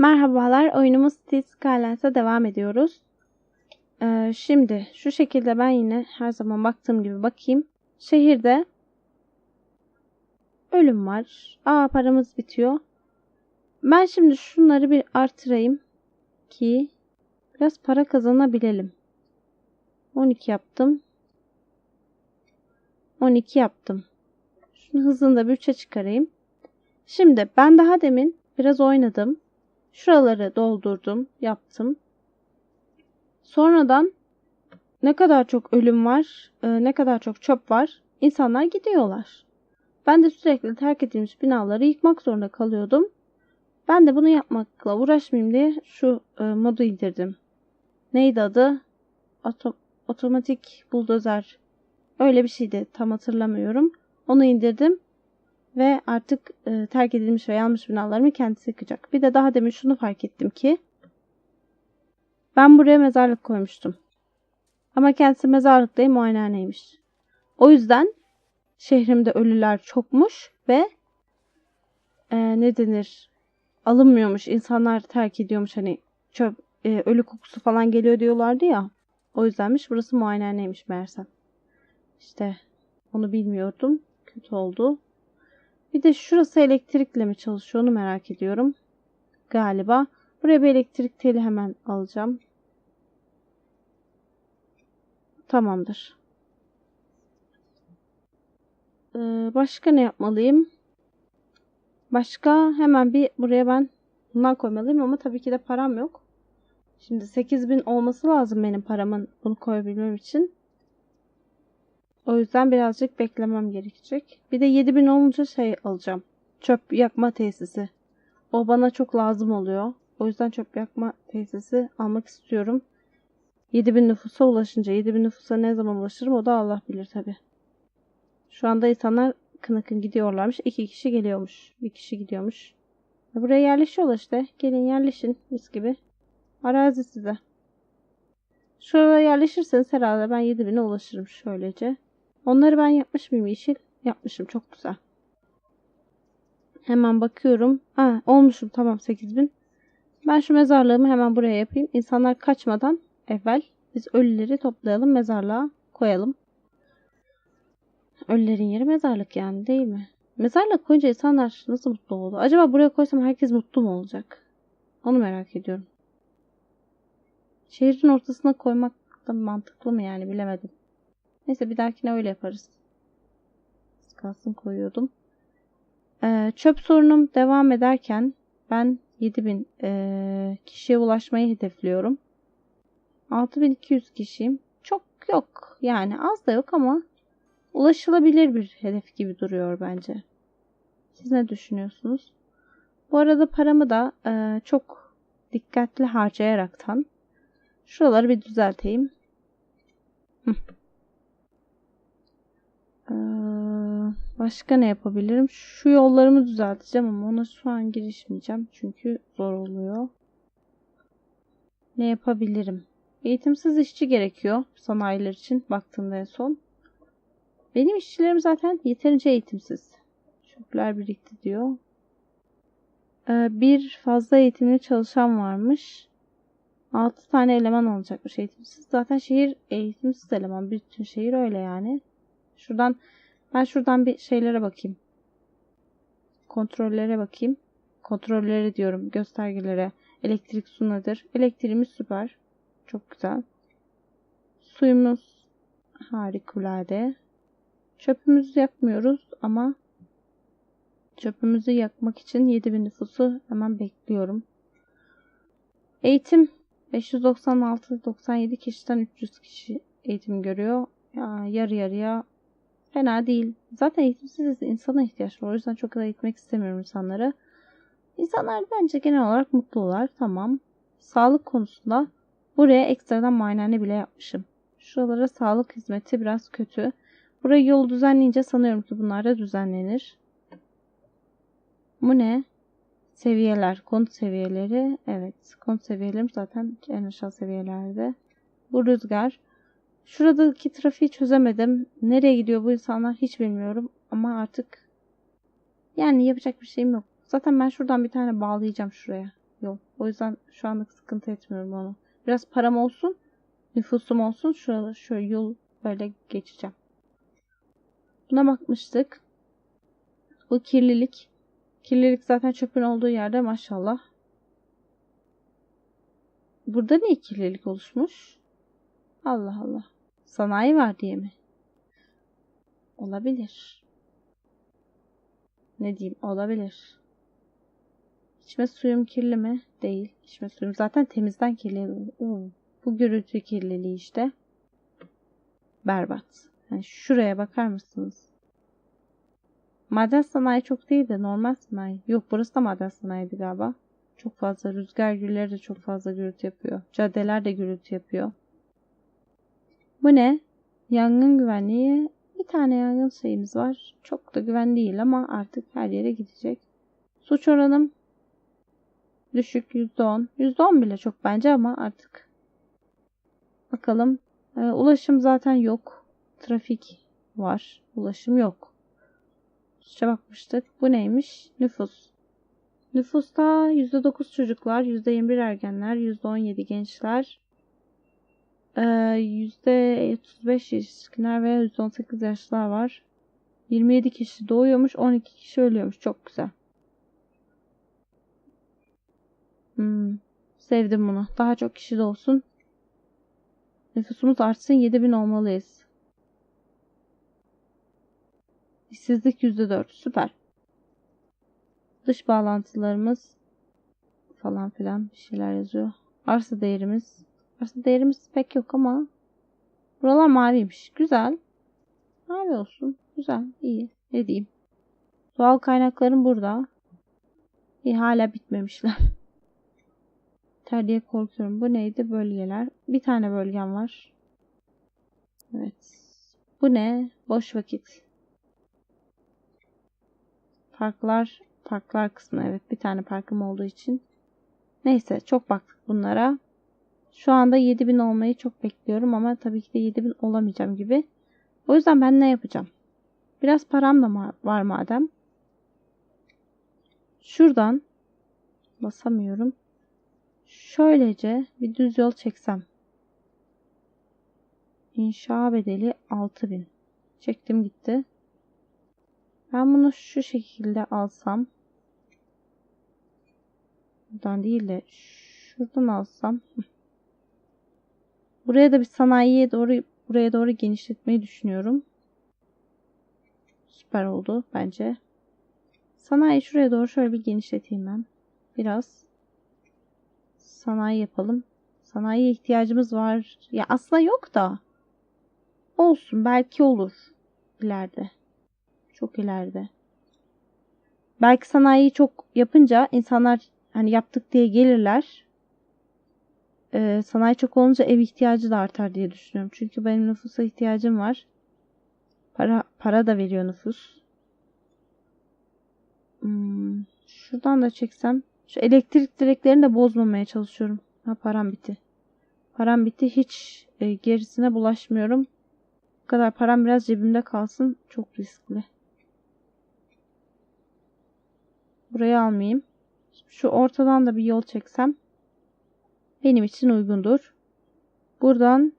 Merhabalar, oyunumuz Steel Skylines'a devam ediyoruz. Ee, şimdi şu şekilde ben yine her zaman baktığım gibi bakayım. Şehirde ölüm var. Aa paramız bitiyor. Ben şimdi şunları bir artırayım ki biraz para kazanabilelim. 12 yaptım. 12 yaptım. Şunu hızını da bir 3'e çıkarayım. Şimdi ben daha demin biraz oynadım. Şuraları doldurdum, yaptım. Sonradan ne kadar çok ölüm var, e, ne kadar çok çöp var, insanlar gidiyorlar. Ben de sürekli terk edilmiş binaları yıkmak zorunda kalıyordum. Ben de bunu yapmakla uğraşmayayım diye şu e, modu indirdim. Neydi adı? Oto otomatik buldozer. Öyle bir şeydi. Tam hatırlamıyorum. Onu indirdim. Ve artık e, terk edilmiş ve yanlış binalarımı kendisi yıkacak. Bir de daha demin şunu fark ettim ki ben buraya mezarlık koymuştum. Ama kendisi mezarlık değil muayenehaneymiş. O yüzden şehrimde ölüler çokmuş ve e, ne denir alınmıyormuş. İnsanlar terk ediyormuş hani çöp e, ölü kokusu falan geliyor diyorlardı ya. O yüzdenmiş burası muayenehaneymiş meğersem. İşte onu bilmiyordum. Kötü oldu. Bir de şurası elektrikle mi çalışıyor onu merak ediyorum. Galiba. Buraya bir elektrik teli hemen alacağım. Tamamdır. Ee, başka ne yapmalıyım? Başka hemen bir buraya ben bundan koymalıyım ama tabii ki de param yok. Şimdi 8000 olması lazım benim paramın bunu koyabilmem için. O yüzden birazcık beklemem gerekecek. Bir de 7000 olunca şey alacağım. Çöp yakma tesisi. O bana çok lazım oluyor. O yüzden çöp yakma tesisi almak istiyorum. 7000 nüfusa ulaşınca 7000 nüfusa ne zaman ulaşırım o da Allah bilir tabi. Şu anda insanlar kınakın gidiyorlarmış. İki kişi geliyormuş. Bir kişi gidiyormuş. Buraya yerleşiyorlar işte. Gelin yerleşin mis gibi. Arazi size. Şuraya yerleşirseniz herhalde ben 7000'e ulaşırım şöylece. Onları ben yapmış mıyım yeşil? Yapmışım. Çok güzel. Hemen bakıyorum. Ha, olmuşum. Tamam 8000. Ben şu mezarlığımı hemen buraya yapayım. İnsanlar kaçmadan evvel biz ölüleri toplayalım. Mezarlığa koyalım. Ölülerin yeri mezarlık yani değil mi? Mezarlık koyunca insanlar nasıl mutlu oldu? Acaba buraya koysam herkes mutlu mu olacak? Onu merak ediyorum. Şehrin ortasına koymak da mantıklı mı yani bilemedim. Neyse bir dahakine öyle yaparız. Kalsın koyuyordum. Ee, çöp sorunum devam ederken ben 7000 e, kişiye ulaşmayı hedefliyorum. 6200 kişiyim. Çok yok. Yani az da yok ama ulaşılabilir bir hedef gibi duruyor bence. Siz ne düşünüyorsunuz? Bu arada paramı da e, çok dikkatli harcayaraktan şuraları bir düzelteyim. Ee, başka ne yapabilirim? Şu yollarımı düzelteceğim ama ona şu an girişmeyeceğim. Çünkü zor oluyor. Ne yapabilirim? Eğitimsiz işçi gerekiyor sanayiler için baktığımda en son. Benim işçilerim zaten yeterince eğitimsiz. Çöpler birikti diyor. Ee, bir fazla eğitimli çalışan varmış. 6 tane eleman alacakmış eğitimsiz. Zaten şehir eğitimsiz eleman. Bütün şehir öyle yani. Şuradan ben şuradan bir şeylere bakayım. Kontrollere bakayım. Kontrollere diyorum. Göstergelere. Elektrik su nedir? Elektriğimiz süper. Çok güzel. Suyumuz harikulade. Çöpümüzü yakmıyoruz ama çöpümüzü yakmak için 7000 nüfusu hemen bekliyorum. Eğitim 596-97 kişiden 300 kişi eğitim görüyor. Ya, yarı yarıya Fena değil. Zaten eğitimsiz insana ihtiyaç var. O yüzden çok da eğitmek istemiyorum insanları. İnsanlar bence genel olarak mutlular. Tamam. Sağlık konusunda buraya ekstradan muayene bile yapmışım. Şuralara sağlık hizmeti biraz kötü. Burayı yol düzenleyince sanıyorum ki bunlar da düzenlenir. Bu ne? Seviyeler, konut seviyeleri. Evet, konut seviyelerim zaten en aşağı seviyelerde. Bu rüzgar. Şuradaki trafiği çözemedim. Nereye gidiyor bu insanlar hiç bilmiyorum. Ama artık yani yapacak bir şeyim yok. Zaten ben şuradan bir tane bağlayacağım şuraya. yol. O yüzden şu anlık sıkıntı etmiyorum onu. Biraz param olsun, nüfusum olsun. Şurada şöyle yol böyle geçeceğim. Buna bakmıştık. Bu kirlilik. Kirlilik zaten çöpün olduğu yerde maşallah. Burada niye kirlilik oluşmuş? Allah Allah. Sanayi var diye mi? Olabilir. Ne diyeyim? Olabilir. İçme suyum kirli mi? Değil. İçme suyum zaten temizden kirli. Oo, bu gürültü kirliliği işte. Berbat. Yani şuraya bakar mısınız? Maden sanayi çok değil de normal sanayi. Yok burası da maden sanayiydi galiba. Çok fazla rüzgar gülleri de çok fazla gürültü yapıyor. Caddeler de gürültü yapıyor. Bu ne? Yangın güvenliği. Bir tane yangın şeyimiz var. Çok da güven değil ama artık her yere gidecek. Suç oranım düşük %10. %10 bile çok bence ama artık bakalım. Ee, ulaşım zaten yok. Trafik var. Ulaşım yok. Suça bakmıştık. Bu neymiş? Nüfus. Nüfusta %9 çocuklar, %21 ergenler, %17 gençler, %35 yetişkinler ve %18 yaşlılar var. 27 kişi doğuyormuş, 12 kişi ölüyormuş. Çok güzel. Hmm, sevdim bunu. Daha çok kişi de olsun. Nüfusumuz artsın 7000 olmalıyız. İşsizlik %4. Süper. Dış bağlantılarımız falan filan bir şeyler yazıyor. Arsa değerimiz. Arsa değerimiz pek yok ama buralar maviymiş. Güzel. Mavi olsun. Güzel. iyi. Ne diyeyim. Doğal kaynaklarım burada. İyi hala bitmemişler. Ter diye korkuyorum. Bu neydi? Bölgeler. Bir tane bölgem var. Evet. Bu ne? Boş vakit. Parklar Parklar kısmı evet bir tane parkım olduğu için. Neyse çok baktık bunlara. Şu anda 7000 olmayı çok bekliyorum ama tabii ki de 7000 olamayacağım gibi. O yüzden ben ne yapacağım? Biraz param da var madem. Şuradan basamıyorum. Şöylece bir düz yol çeksem. İnşa bedeli 6000. Çektim gitti. Ben bunu şu şekilde alsam. Buradan değil de şuradan alsam. Buraya da bir sanayiye doğru buraya doğru genişletmeyi düşünüyorum. Süper oldu bence. Sanayi şuraya doğru şöyle bir genişleteyim ben. Biraz sanayi yapalım. Sanayiye ihtiyacımız var. Ya aslında yok da. Olsun belki olur ileride. Çok ileride. Belki sanayiyi çok yapınca insanlar hani yaptık diye gelirler. Ee, sanayi çok olunca ev ihtiyacı da artar diye düşünüyorum. Çünkü benim nüfusa ihtiyacım var. Para para da veriyor nüfus. Hmm, şuradan da çeksem. Şu elektrik direklerini de bozmamaya çalışıyorum. Ha param bitti. Param bitti. Hiç e, gerisine bulaşmıyorum. Bu kadar param biraz cebimde kalsın. Çok riskli. Burayı almayayım. Şu ortadan da bir yol çeksem benim için uygundur. Buradan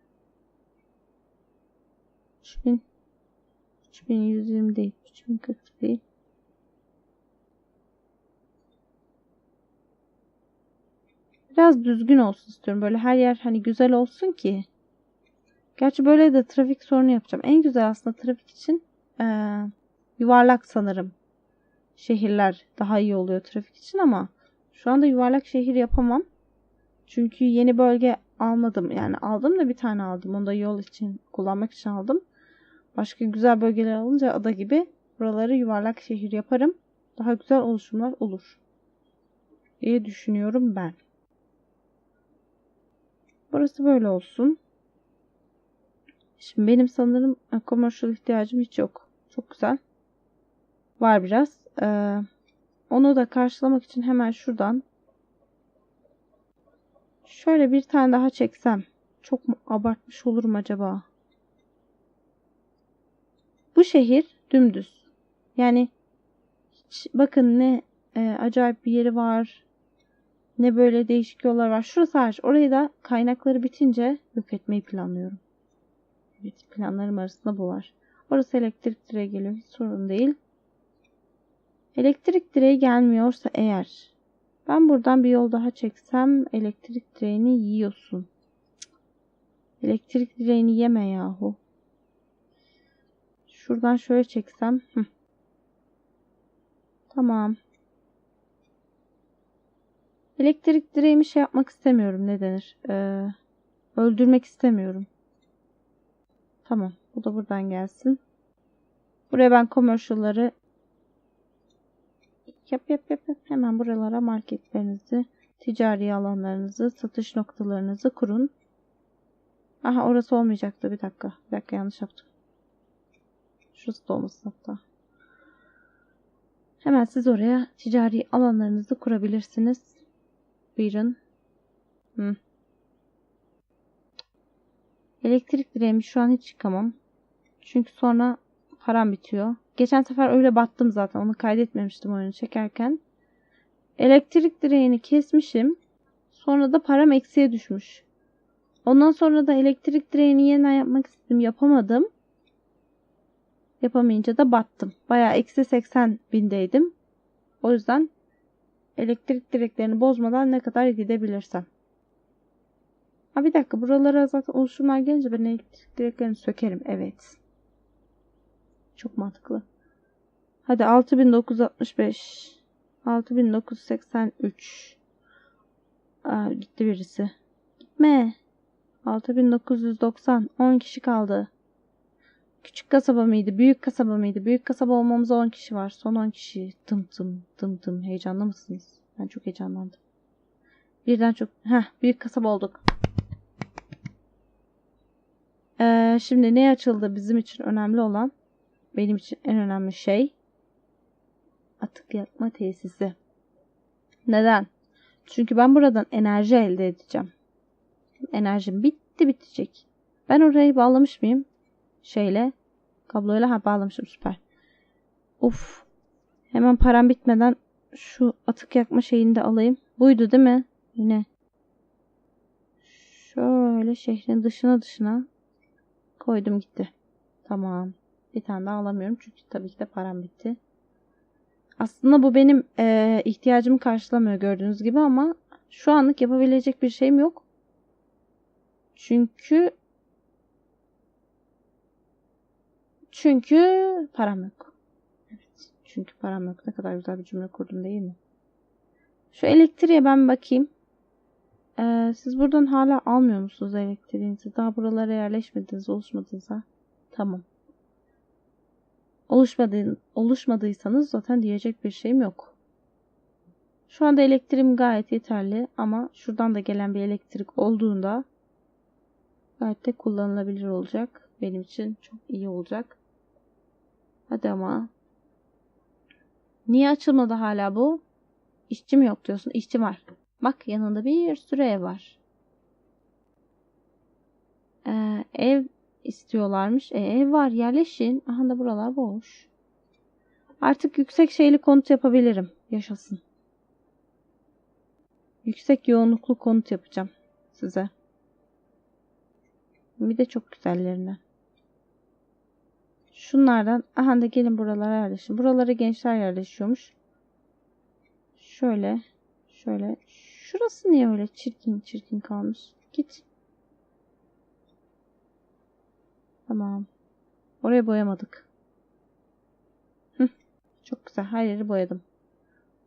3000 3120 değil. 3040 değil. Biraz düzgün olsun istiyorum. Böyle her yer hani güzel olsun ki. Gerçi böyle de trafik sorunu yapacağım. En güzel aslında trafik için ee, yuvarlak sanırım şehirler daha iyi oluyor trafik için ama şu anda yuvarlak şehir yapamam. Çünkü yeni bölge almadım. Yani aldım da bir tane aldım. Onu da yol için kullanmak için aldım. Başka güzel bölgeler alınca ada gibi buraları yuvarlak şehir yaparım. Daha güzel oluşumlar olur. diye düşünüyorum ben. Burası böyle olsun. Şimdi benim sanırım commercial ihtiyacım hiç yok. Çok güzel. Var biraz. Ee, onu da karşılamak için hemen şuradan şöyle bir tane daha çeksem çok mu abartmış olurum acaba? Bu şehir dümdüz. Yani hiç bakın ne e, acayip bir yeri var. ne böyle değişik yollar var. Şurası hariç. Orayı da kaynakları bitince yok etmeyi planlıyorum. Evet planlarım arasında bu var. Orası elektrik direği geliyor. Hiç sorun değil. Elektrik direği gelmiyorsa eğer ben buradan bir yol daha çeksem elektrik direğini yiyorsun. Elektrik direğini yeme yahu. Şuradan şöyle çeksem. Hı. Tamam. Elektrik direğimi şey yapmak istemiyorum. Ne denir? Ee, öldürmek istemiyorum. Tamam. Bu da buradan gelsin. Buraya ben commercial'ları yap yap yap yap. Hemen buralara marketlerinizi, ticari alanlarınızı, satış noktalarınızı kurun. Aha orası olmayacaktı. Bir dakika. Bir dakika yanlış yaptım. Şurası da olmasın hatta. Hemen siz oraya ticari alanlarınızı kurabilirsiniz. Buyurun. Hı. Elektrik direğimi şu an hiç çıkamam. Çünkü sonra param bitiyor. Geçen sefer öyle battım zaten. Onu kaydetmemiştim oyunu çekerken. Elektrik direğini kesmişim. Sonra da param eksiye düşmüş. Ondan sonra da elektrik direğini yeniden yapmak istedim. Yapamadım. Yapamayınca da battım. Bayağı eksi 80 bindeydim. O yüzden elektrik direklerini bozmadan ne kadar gidebilirsem. Ha bir dakika buralara zaten oluşumlar gelince ben elektrik direklerini sökerim. Evet. Çok mantıklı. Hadi 6965 6983 Aa, gitti birisi. Gitme. 6990 10 kişi kaldı. Küçük kasaba mıydı? Büyük kasaba mıydı? Büyük kasaba olmamıza 10 kişi var. Son 10 kişi. Tım tım tım tım. Heyecanlı mısınız? Ben çok heyecanlandım. Birden çok... Heh, büyük kasaba olduk. Ee, şimdi ne açıldı bizim için önemli olan? Benim için en önemli şey atık yakma tesisi. Neden? Çünkü ben buradan enerji elde edeceğim. Enerjim bitti bitecek. Ben orayı bağlamış mıyım? Şeyle. Kabloyla ha bağlamışım süper. Uf. Hemen param bitmeden şu atık yakma şeyini de alayım. Buydu değil mi? Yine. Şöyle şehrin dışına dışına koydum gitti. Tamam. Bir tane daha alamıyorum çünkü tabii ki de param bitti. Aslında bu benim e, ihtiyacımı karşılamıyor gördüğünüz gibi ama şu anlık yapabilecek bir şeyim yok. Çünkü çünkü param yok. Evet, çünkü param yok. Ne kadar güzel bir cümle kurdum değil mi? Şu elektriğe ben bakayım. Ee, siz buradan hala almıyor musunuz elektriğinizi? Daha buralara yerleşmediniz, oluşmadınız Tamam. Oluşmadığın, oluşmadıysanız zaten diyecek bir şeyim yok. Şu anda elektriğim gayet yeterli ama şuradan da gelen bir elektrik olduğunda gayet de kullanılabilir olacak. Benim için çok iyi olacak. Hadi ama. Niye açılmadı hala bu? İşçi mi yok diyorsun? İşçi var. Bak yanında bir sürü ev var. Ee, ev istiyorlarmış. E, var yerleşin. Aha da buralar boş. Artık yüksek şeyli konut yapabilirim. Yaşasın. Yüksek yoğunluklu konut yapacağım size. Bir de çok güzellerinden. Şunlardan aha da gelin buralara yerleşin. Buralara gençler yerleşiyormuş. Şöyle şöyle. Şurası niye öyle çirkin çirkin kalmış? Git. Tamam. Orayı boyamadık. Çok güzel. Her yeri boyadım.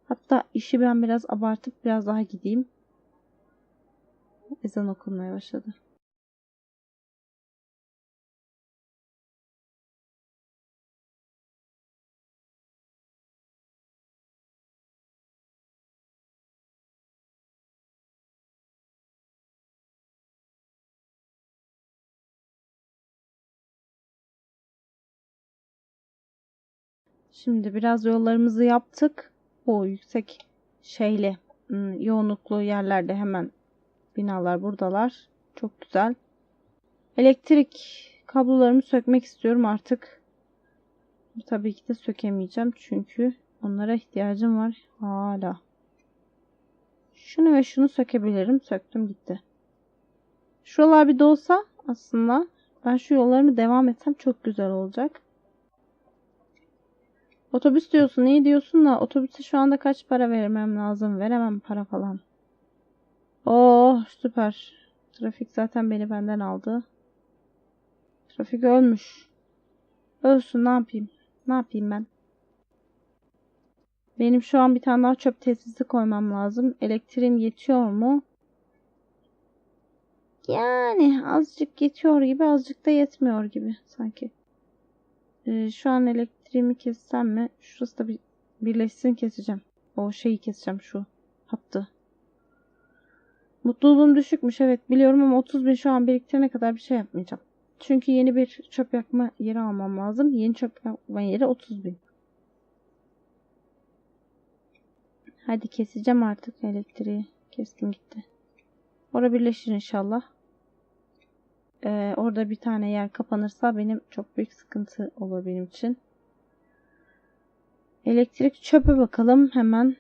Hatta işi ben biraz abartıp biraz daha gideyim. Ezan okunmaya başladı. Şimdi biraz yollarımızı yaptık. O yüksek şeyli hmm, yoğunluklu yerlerde hemen binalar buradalar. Çok güzel. Elektrik kablolarımı sökmek istiyorum artık. Tabii ki de sökemeyeceğim çünkü onlara ihtiyacım var hala. Şunu ve şunu sökebilirim. Söktüm gitti. Şuralar bir dolsa aslında ben şu yollarımı devam etsem çok güzel olacak. Otobüs diyorsun iyi diyorsun da otobüse şu anda kaç para vermem lazım? Veremem para falan. Oh süper. Trafik zaten beni benden aldı. Trafik ölmüş. Ölsün ne yapayım? Ne yapayım ben? Benim şu an bir tane daha çöp tesisi koymam lazım. Elektriğim yetiyor mu? Yani azıcık yetiyor gibi azıcık da yetmiyor gibi sanki. Ee, şu an elektriğimi kessem mi? Şurası da bir birleşsin keseceğim. O şeyi keseceğim şu hattı. Mutluluğum düşükmüş evet biliyorum ama 30 bin şu an biriktirene kadar bir şey yapmayacağım. Çünkü yeni bir çöp yakma yeri almam lazım. Yeni çöp yakma yeri 30 bin. Hadi keseceğim artık elektriği. Kestim gitti. Orada birleşir inşallah. Ee, orada bir tane yer kapanırsa benim çok büyük sıkıntı olur benim için. Elektrik çöpe bakalım hemen.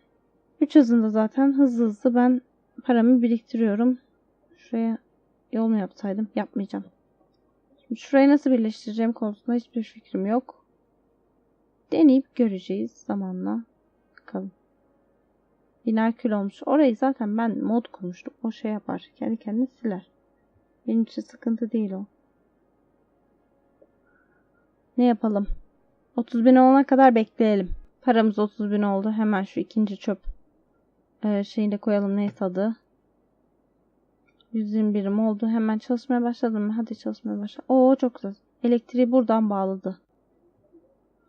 3 hızında zaten hızlı hızlı ben paramı biriktiriyorum. Şuraya yol mu yapsaydım? Yapmayacağım. Şimdi şurayı nasıl birleştireceğim konusunda hiçbir fikrim yok. Deneyip göreceğiz zamanla. Bakalım. Bina kül olmuş. Orayı zaten ben mod kurmuştum. O şey yapar. Kendi kendine siler. Benim için sıkıntı değil o. Ne yapalım? 30 bin olana kadar bekleyelim. Paramız 30 bin oldu. Hemen şu ikinci çöp e, şeyini de koyalım. Neyse adı. 120 birim oldu. Hemen çalışmaya başladım mı? Hadi çalışmaya başla. Oo çok güzel. Elektriği buradan bağladı.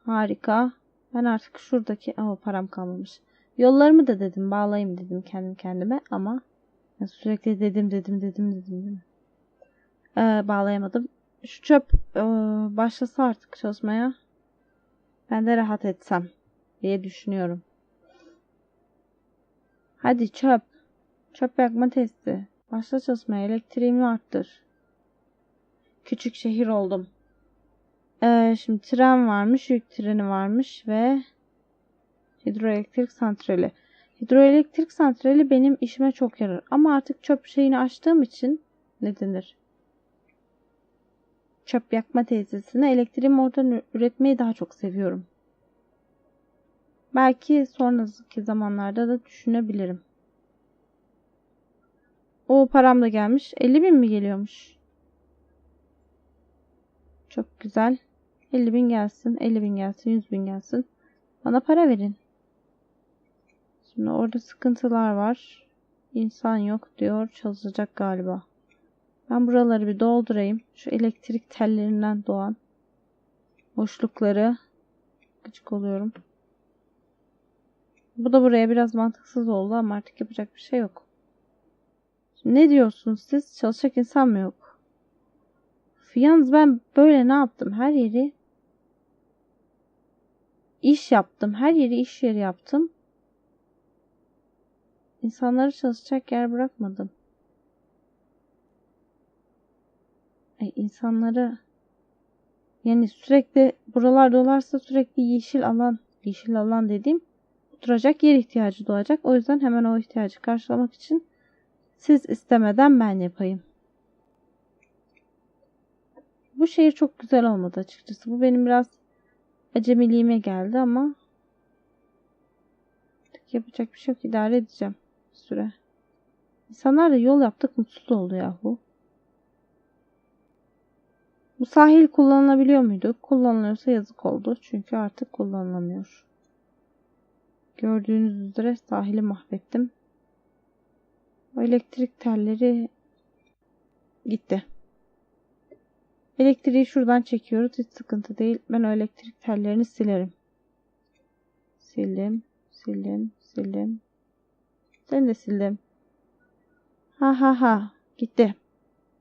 Harika. Ben artık şuradaki... Oo param kalmamış. Yollarımı da dedim bağlayayım dedim kendim kendime ama sürekli dedim dedim dedim dedim? Ee, bağlayamadım. Şu çöp e, başlasa artık çalışmaya ben de rahat etsem diye düşünüyorum. Hadi çöp. Çöp yakma testi. Başla çalışmaya. Elektriğimi arttır. Küçük şehir oldum. Ee, şimdi tren varmış. Yük treni varmış ve hidroelektrik santrali. Hidroelektrik santrali benim işime çok yarar. Ama artık çöp şeyini açtığım için ne denir? Çöp yakma tesisine elektriğimi oradan üretmeyi daha çok seviyorum. Belki sonraki zamanlarda da düşünebilirim. O param da gelmiş. 50 bin mi geliyormuş? Çok güzel. 50 bin gelsin. 50 bin gelsin. 100 bin gelsin. Bana para verin. Şimdi orada sıkıntılar var. İnsan yok diyor. Çalışacak galiba. Ben buraları bir doldurayım. Şu elektrik tellerinden doğan boşlukları gıcık oluyorum. Bu da buraya biraz mantıksız oldu ama artık yapacak bir şey yok. Şimdi ne diyorsunuz siz? Çalışacak insan mı yok? Yalnız ben böyle ne yaptım? Her yeri iş yaptım. Her yeri iş yeri yaptım. İnsanları çalışacak yer bırakmadım. Ay, insanları yani sürekli buralar dolarsa sürekli yeşil alan, yeşil alan dediğim oturacak yer ihtiyacı doğacak. O yüzden hemen o ihtiyacı karşılamak için siz istemeden ben yapayım. Bu şehir çok güzel olmadı açıkçası. Bu benim biraz acemiliğime geldi ama yapacak bir şey yok. idare edeceğim bir süre. İnsanlar da yol yaptık mutsuz oldu yahu. Bu sahil kullanılabiliyor muydu? Kullanılıyorsa yazık oldu. Çünkü artık kullanılamıyor. Gördüğünüz üzere sahili mahvettim. O elektrik telleri gitti. Elektriği şuradan çekiyoruz. Hiç sıkıntı değil. Ben o elektrik tellerini silerim. Sildim. Sildim. Sildim. Seni de sildim. Ha ha ha. Gitti.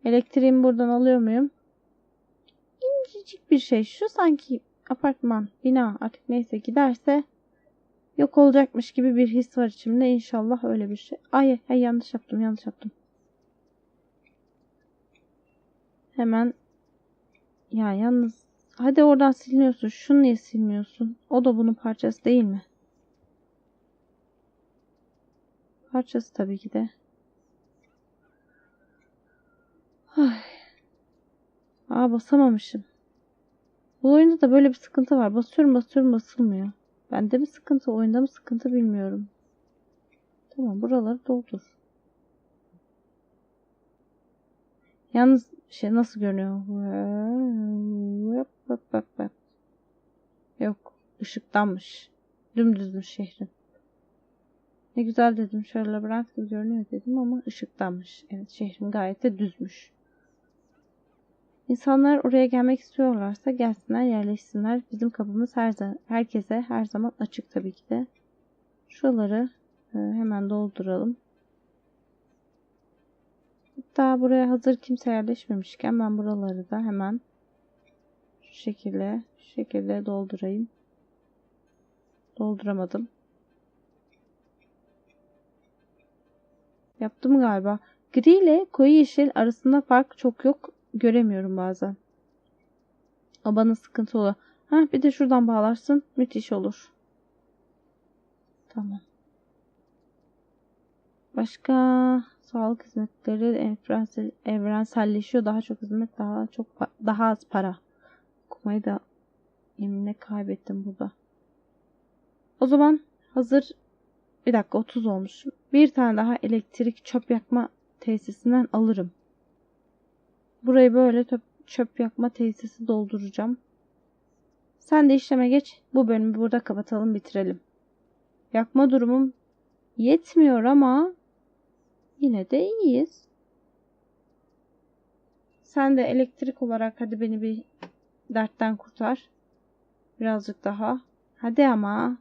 Elektriğimi buradan alıyor muyum? İncecik bir şey. Şu sanki apartman, bina artık neyse giderse yok olacakmış gibi bir his var içimde. İnşallah öyle bir şey. Ay, ay yanlış yaptım, yanlış yaptım. Hemen ya yalnız hadi oradan siliniyorsun. Şunu niye silmiyorsun? O da bunun parçası değil mi? parçası tabii ki de. Ay. Aa basamamışım. Bu oyunda da böyle bir sıkıntı var. Basıyorum basıyorum basılmıyor. Bende mi sıkıntı oyunda mı sıkıntı bilmiyorum. Tamam buraları doldur. Yalnız şey nasıl görünüyor? Yok ışıktanmış. Dümdüzmüş şehrin. Ne güzel dedim. Şöyle labirent gibi görünüyor dedim ama ışıktanmış. Evet şehrim gayet de düzmüş. İnsanlar oraya gelmek istiyorlarsa gelsinler yerleşsinler. Bizim kapımız her herkese her zaman açık tabii ki de. Şuraları e, hemen dolduralım. Hatta buraya hazır kimse yerleşmemişken ben buraları da hemen şu şekilde şu şekilde doldurayım. Dolduramadım. Yaptım galiba. Gri ile koyu yeşil arasında fark çok yok. Göremiyorum bazen. O sıkıntı oluyor. Ha bir de şuradan bağlarsın. Müthiş olur. Tamam. Başka sağlık hizmetleri evrenselleşiyor. Daha çok hizmet, daha çok daha az para. Okumayı da yeminle kaybettim burada. O zaman hazır bir dakika 30 olmuş. Bir tane daha elektrik çöp yakma tesisinden alırım. Burayı böyle çöp, yakma tesisi dolduracağım. Sen de işleme geç. Bu bölümü burada kapatalım bitirelim. Yakma durumum yetmiyor ama yine de iyiyiz. Sen de elektrik olarak hadi beni bir dertten kurtar. Birazcık daha. Hadi ama.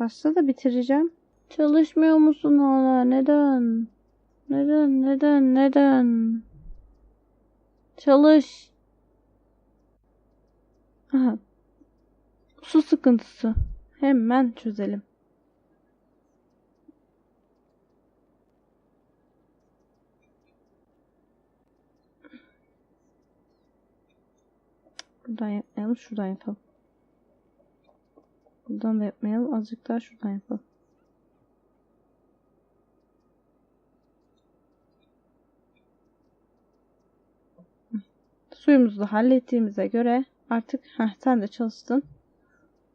Başta da bitireceğim. Çalışmıyor musun hala? Neden? Neden? Neden? Neden? Çalış. Aha. Su sıkıntısı. Hemen çözelim. Buradan yapmayalım. Şuradan yapalım. Buradan da yapmayalım. Azıcık daha şuradan yapalım. Suyumuzu da hallettiğimize göre artık heh, sen de çalıştın.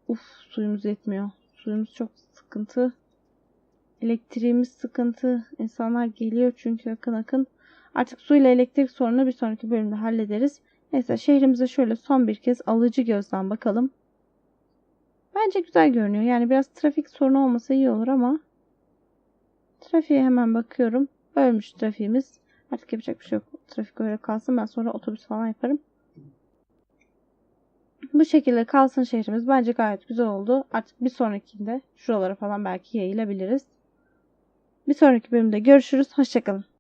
Uf suyumuz yetmiyor. Suyumuz çok sıkıntı. Elektriğimiz sıkıntı. İnsanlar geliyor çünkü akın akın. Artık su ile elektrik sorununu bir sonraki bölümde hallederiz. Neyse şehrimize şöyle son bir kez alıcı gözden bakalım. Bence güzel görünüyor. Yani biraz trafik sorunu olmasa iyi olur ama trafiğe hemen bakıyorum. Ölmüş trafiğimiz. Artık yapacak bir şey yok. Trafik öyle kalsın. Ben sonra otobüs falan yaparım. Bu şekilde kalsın şehrimiz. Bence gayet güzel oldu. Artık bir sonrakinde şuralara falan belki yayılabiliriz. Bir sonraki bölümde görüşürüz. Hoşçakalın.